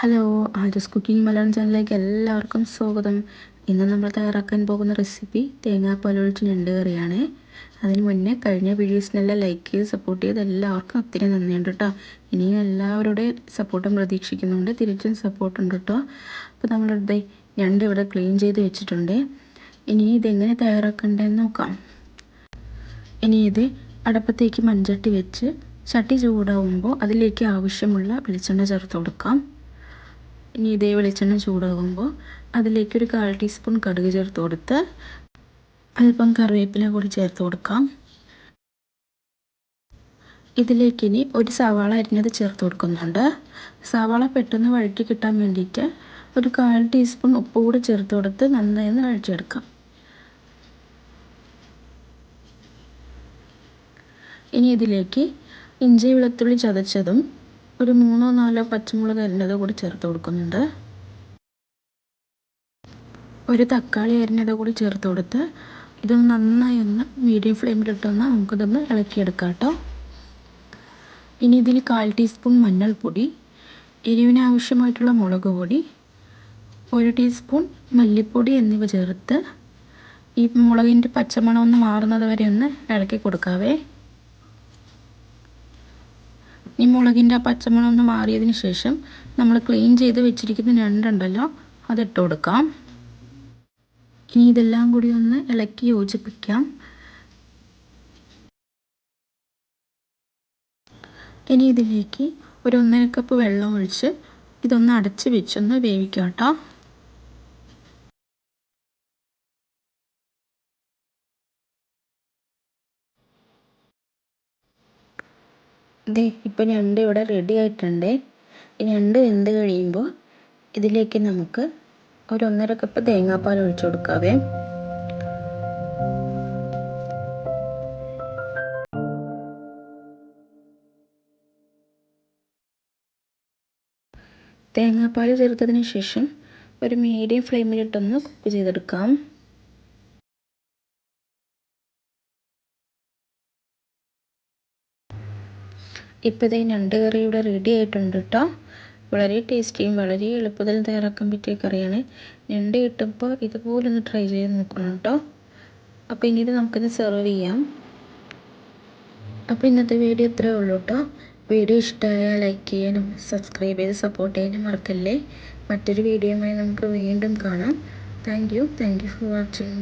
Hello ആജസ് cooking Malayalam ചാനലിലേക്ക് എല്ലാവർക്കും സ്വാഗതം. ഇന്ന് നമ്മൾ തയ്യാറാക്കാൻ പോകുന്ന റെസിപ്പി തേങ്ങാ തേങ്ങാപ്പാലൊഴിച്ച് ഞണ്ട് കറിയാണ്. അതിന് മുന്നേ കഴിഞ്ഞ വീഡിയോസിനെല്ലാം ലൈക്ക് ചെയ്ത് സപ്പോർട്ട് ചെയ്ത് എല്ലാവർക്കും ഒത്തിരി നന്ദിയുണ്ട് കേട്ടോ ഇനിയും എല്ലാവരുടെ സപ്പോർട്ടും പ്രതീക്ഷിക്കുന്നുണ്ട്. തിരിച്ചും സപ്പോർട്ടുണ്ട് കേട്ടോ അപ്പോൾ നമ്മളിവിടെ ഞണ്ട് ഇവിടെ ക്ലീൻ ചെയ്ത് വെച്ചിട്ടുണ്ട്. ഇനി ഇതെങ്ങനെ തയ്യാറാക്കേണ്ടതെന്ന് നോക്കാം. ഇനി ഇത് അടപ്പത്തേക്ക് മൺചട്ടി വെച്ച് ചട്ടി ചൂടാവുമ്പോൾ അതിലേക്ക് ആവശ്യമുള്ള വെളിച്ചെണ്ണ ചേർത്ത് കൊടുക്കാം. ഇനി ഇതേ വെളിച്ചെണ്ണ ചൂടാകുമ്പോൾ അതിലേക്കൊരു കാൽ ടീസ്പൂൺ കടുക് ചേർത്ത് കൊടുത്ത് അല്പം കറിവേപ്പില കൂടി ചേർത്ത് കൊടുക്കാം. ഇതിലേക്ക് ഇനി ഒരു സവാള അരിഞ്ഞത് ചേർത്ത് കൊടുക്കുന്നുണ്ട്. സവാള പെട്ടെന്ന് വഴറ്റി കിട്ടാൻ വേണ്ടിയിട്ട് ഒരു കാൽ ടീസ്പൂൺ ഉപ്പ് കൂടി ചേർത്ത് കൊടുത്ത് നന്നായി ഒന്ന് വഴറ്റിയെടുക്കാം. ഇനി ഇതിലേക്ക് ഇഞ്ചി വെളുത്തുള്ളി ചതച്ചതും ഒരു മൂന്നോ നാലോ പച്ചമുളക് അരിഞ്ഞത് കൂടി ചേർത്ത് കൊടുക്കുന്നുണ്ട്. ഒരു തക്കാളി അരിഞ്ഞത് കൂടി ചേർത്ത് കൊടുത്ത് ഇതൊന്ന് നന്നായി ഒന്ന് മീഡിയം ഫ്ലെയിമിലിട്ടൊന്ന് നമുക്കിതൊന്ന് ഇളക്കിയെടുക്കാം കേട്ടോ ഇനി ഇതിൽ കാൽ ടീസ്പൂൺ മഞ്ഞൾപ്പൊടി എരിവിന് ആവശ്യമായിട്ടുള്ള മുളക് പൊടി ഒരു ടീസ്പൂൺ മല്ലിപ്പൊടി എന്നിവ ചേർത്ത് ഈ മുളകിന്റെ പച്ചമണം ഒന്ന് മാറുന്നത് വരെ ഒന്ന് ഇളക്കി കൊടുക്കാവേ. ഈ മുളകിന്റെ ആ ഒന്ന് മാറിയതിന് ശേഷം നമ്മൾ ക്ലീൻ ചെയ്ത് വെച്ചിരിക്കുന്ന ഞണ്ടുണ്ടല്ലോ അതിട്ട് കൊടുക്കാം. ഇനി ഇതെല്ലാം കൂടി ഒന്ന് ഇളക്കി യോജിപ്പിക്കാം. ഇനി ഇതിലേക്ക് ഒരു ഒന്നര കപ്പ് വെള്ളം ഒഴിച്ച് ഇതൊന്ന് അടച്ച് വെച്ചൊന്ന് വേവിക്കാം കേട്ടോ. ദേ ഇപ്പോൾ ഞണ്ട് ഇവിടെ റെഡി ആയിട്ടുണ്ട്. ഞണ്ട് വെന്ത് കഴിയുമ്പോൾ ഇതിലേക്ക് നമുക്ക് ഒരു ഒന്നര കപ്പ് തേങ്ങാപ്പാൽ ഒഴിച്ചു കൊടുക്കാവേ. തേങ്ങാപ്പാൽ ചേർത്തതിന് ശേഷം ഒരു മീഡിയം ഫ്ലെയിമിലിട്ടൊന്ന് കുക്ക് ചെയ്തെടുക്കാം. ഇപ്പോൾ ഇതേ ഞണ്ട് കറി ഇവിടെ റെഡി ആയിട്ടുണ്ട് കേട്ടോ വളരെ ടേസ്റ്റിയും വളരെ എളുപ്പത്തിൽ തയ്യാറാക്കാൻ പറ്റിയ കറിയാണ്. ഞണ്ട് കിട്ടുമ്പോൾ ഇതുപോലെ ഒന്ന് ട്രൈ ചെയ്ത് നോക്കണം കേട്ടോ അപ്പോൾ ഇനി ഇത് നമുക്കിത് സെർവ് ചെയ്യാം. അപ്പോൾ ഇന്നത്തെ വീഡിയോ ഇത്രയേ ഉള്ളൂ കേട്ടോ വീഡിയോ ഇഷ്ടമായാൽ ലൈക്ക് ചെയ്യാനും സബ്സ്ക്രൈബ് ചെയ്ത് സപ്പോർട്ട് ചെയ്യാനും മറക്കല്ലേ. മറ്റൊരു വീഡിയോയുമായി നമുക്ക് വീണ്ടും കാണാം. Thank you thank you for watching